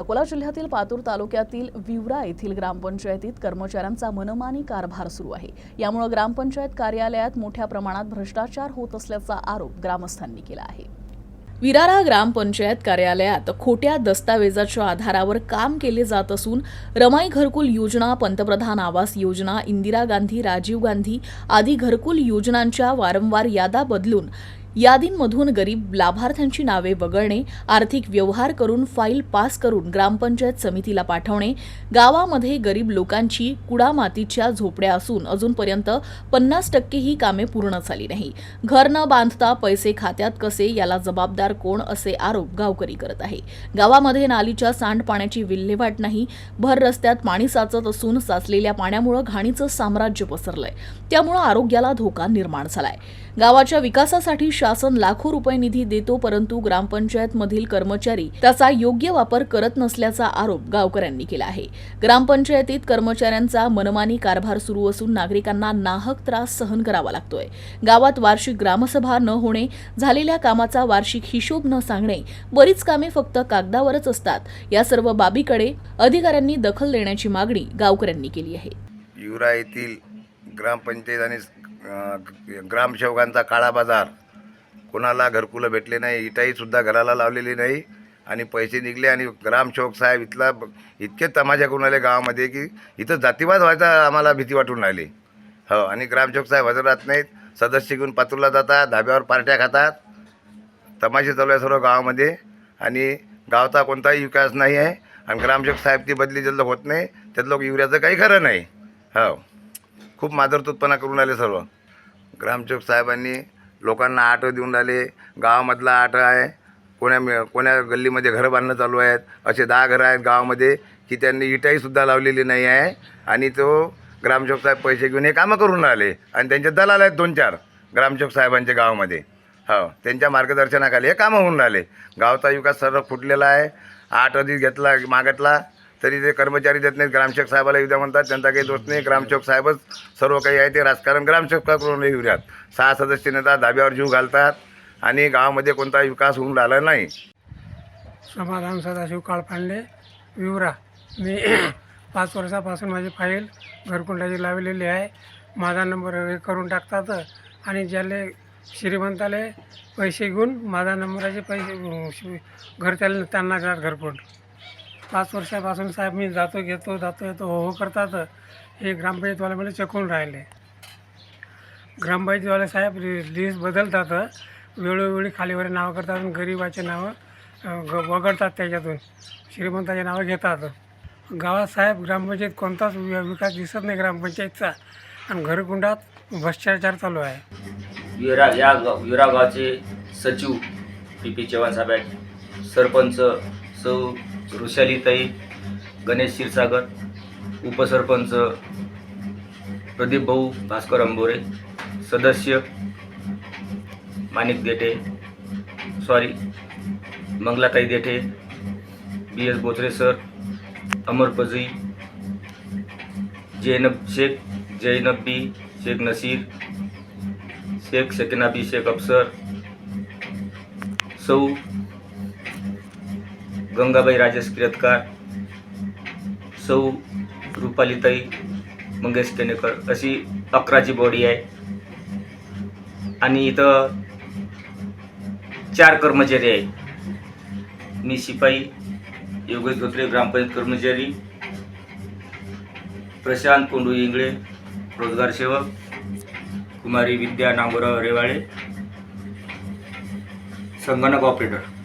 अकोला जिल्ह्यातील पातूर तालुक्यातील विवरा येथील ग्रामपंचायतीत कर्मचाऱ्यांचा मनमानी कारभार सुरू आहे. यामुळे ग्रामपंचायत कार्यालयात मोठ्या प्रमाणात भ्रष्टाचार होत असल्याचा आरोप ग्रामस्थांनी केला आहे. विरारा ग्रामपंचायत कार्यालयात खोट्या दस्तावेजाच्या आधारावर काम केले जात असून रमाई घरकुल योजना पंतप्रधान आवास योजना इंदिरा गांधी राजीव गांधी आदी घरकुल योजनांच्या वारंवार यादा बदलून यादींमधून गरीब लाभार्थ्यांची नावे वगळणे आर्थिक व्यवहार करून फाईल पास करून ग्रामपंचायत समितीला पाठवणे गावामध्ये गरीब लोकांची कुडामातीच्या झोपड्या असून अजूनपर्यंत पन्नास टक्के ही कामे पूर्ण झाली नाही. घर न बांधता पैसे खात्यात कसे याला जबाबदार कोण असे आरोप गावकरी करत आहे. गावामध्ये नालीच्या सांडपाण्याची विल्हेवाट नाही भर रस्त्यात पाणी साचत असून साचलेल्या पाण्यामुळे घाणीचं साम्राज्य पसरलंय. त्यामुळे आरोग्याला धोका निर्माण झालाय. गावाच्या विकासासाठी शासन लाखो रुपये निधी देतो परंतु ग्रामपंचायत मधील कर्मचारी त्याचा योग्य वापर करत नसल्याचा आरोप गावकऱ्यांनी केला आहे. ग्रामपंचायतीत कर्मचाऱ्यांचा मनमानी कारभार सुरू असून नागरिकांना नाहक त्रास सहन करावा लागतोय. गावात वार्षिक ग्रामसभा न होणे झालेल्या कामाचा वार्षिक हिशोब न सांगणे बरीच कामे फक्त कागदावरच असतात. या सर्व बाबीकडे अधिकाऱ्यांनी दखल देण्याची मागणी गावकऱ्यांनी केली आहे. युरा येथील ग्रामपंचायत आणि ग्रामसेवकांचा काळा बाजार कोणाला घरकुलं भेटले नाही इटाई सुद्धा घराला लावलेली नाही आणि पैसे निघले आणि ग्रामसेवक साहेब इथला इतके तमाशा करून आले गावामध्ये की इथं जातीवाद व्हायचा आम्हाला भीती वाटून राहिली. हो आणि ग्रामसेवक साहेब हजर राहत नाहीत सदस्य घेऊन पातूरला जातात धाब्यावर पार्ट्या खातात. तमाशे चालू आहे सर्व गावामध्ये आणि गावचा कोणताही विकास नाही आहे आणि ग्रामसेवक साहेब ती बदली जल्द होत नाही त्यात लोक युरियाचं काही खरं नाही. हो खूप मादरतूतपणा करून आले सर्व. ग्रामसेवक साहेबांनी लोकांना आठ देऊन राहिले. गावामधला आठ आहे. कोण्या कोण्या गल्लीमध्ये घरं बांधणं चालू आहेत. असे दहा घरं आहेत गावामध्ये की त्यांनी इटाईसुद्धा लावलेली नाही आहे. आणि तो ग्रामसेवक साहेब पैसे घेऊन हे कामं करून राहिले. आणि त्यांचे दलाल आहेत दोन चार ग्रामसेवक साहेबांच्या गावामध्ये. हो त्यांच्या मार्गदर्शनाखाली हे कामं होऊन राहिले. गावचा विकास सर्व फुटलेला आहे. आठ अधिक घेतला मागतला. तरी ते कर्मचारी देत नाहीत. ग्रामसेवक साहेबाला येऊ द्या म्हणतात. त्यांचा काही दोष नाही. ग्रामसेवक साहेबच सर्व काही आहे ते राजकारण ग्रामसेवकाकडून येऊ द्यात सहा सदस्य नेता धाब्यावर जीव घालतात आणि गावामध्ये कोणताही विकास होऊन राहिला नाही. समाधान सदाशिव काळपांडे विवरा. मी पाच वर्षापासून माझी फाईल घरकुंडाची लावलेली आहे. माझा नंबर हे करून टाकतात आणि ज्याले श्रीमंताले पैसे घेऊन माझा नंबराचे पैसे घर त्याला त्यांना घरकुंड पाच वर्षापासून साहेब मी जातो घेतो जातो येतो हो हो करतात. हे ग्रामपंचायतवाले मला चकवून राहिले. ग्रामपंचायतवाले साहेब लिस्ट बदलतात. वेळोवेळी खालीवर नावं करतात आणि गरिबाचे नावं ग- वगळतात त्याच्यातून. श्रीमंताचे नावं घेतात. गावात साहेब ग्रामपंचायत कोणताच वि- विकास दिसत नाही ग्रामपंचायतचा. आणि घरकुंडात भ्रष्टाचार चालू आहे. विरा या गाव विरा गावचे सचिव पी पी चव्हाण साहेब आहेत. सरपंच सौ ऋषालीताई गणेश क्षीरसागर उपसरपंच प्रदीप भाऊ भास्कर अंबोरे सदस्य Manik Dethe sorry Mangalatai Dethe B S Bothare sir Amar Pajai Zainab Shaikh Zainab Bi Shaikh Nasir Shaikh Shakinabi Shaikh Afsar सौ गंगाबाई राजेश किरतकार सौ रुपालीताई मंगेश केनेकर अशी अकराची बॉडी आहे. आणि इथं चार कर्मचारी आहे मी शिपाई योगेश धोत्रे ग्रामपंचायत कर्मचारी प्रशांत कोंडू इंगळे रोजगार सेवक कुमारी विद्या नांगोराव रेवाळे संगणक ऑपरेटर